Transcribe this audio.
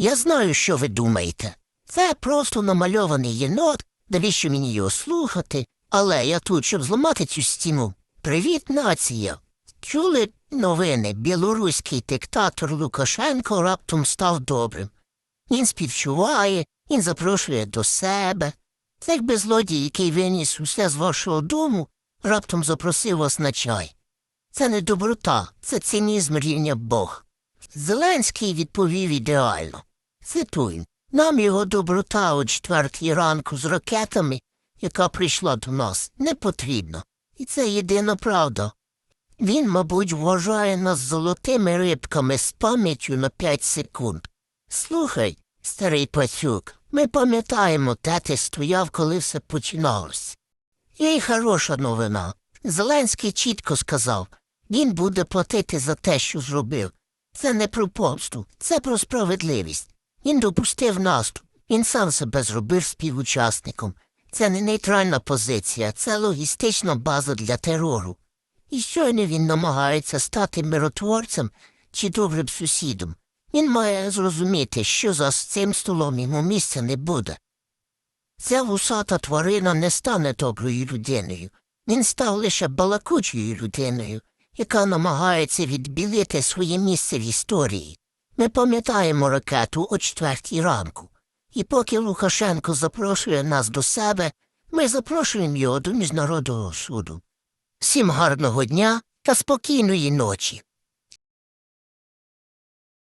Я знаю, що ви думаєте. Це просто намальований єнот, навіщо мені його слухати, але я тут, щоб зламати цю стіну. Привіт, нація. Чули новини, білоруський диктатор Лукашенко раптом став добрим. Він співчуває, він запрошує до себе. Це якби злодій, який виніс усе з вашого дому, раптом запросив вас на чай. Це не доброта, це цинізм рівня Бог. Зеленський відповів ідеально. Цитую. Нам його доброта о четвертій ранку з ракетами, яка прийшла до нас, не потрібна. І це єдина правда. Він, мабуть, вважає нас золотими рибками з пам'яттю на п'ять секунд. Слухай, старий пацюк, ми пам'ятаємо, де ти стояв, коли все починалось. Є й хороша новина. Зеленський чітко сказав, він буде платити за те, що зробив. Це не про помсту, це про справедливість. Він допустив наступ, він сам себе зробив співучасником. Це не нейтральна позиція, це логістична база для терору. І щойно він намагається стати миротворцем чи добрим сусідом. Він має зрозуміти, що за цим столом йому місця не буде. Ця вусата тварина не стане доброю людиною. Він став лише балакучою людиною, яка намагається відбілити своє місце в історії. Ми пам'ятаємо ракету о четвертій ранку. І поки Лукашенко запрошує нас до себе, ми запрошуємо його до міжнародного суду. Всім гарного дня та спокійної ночі.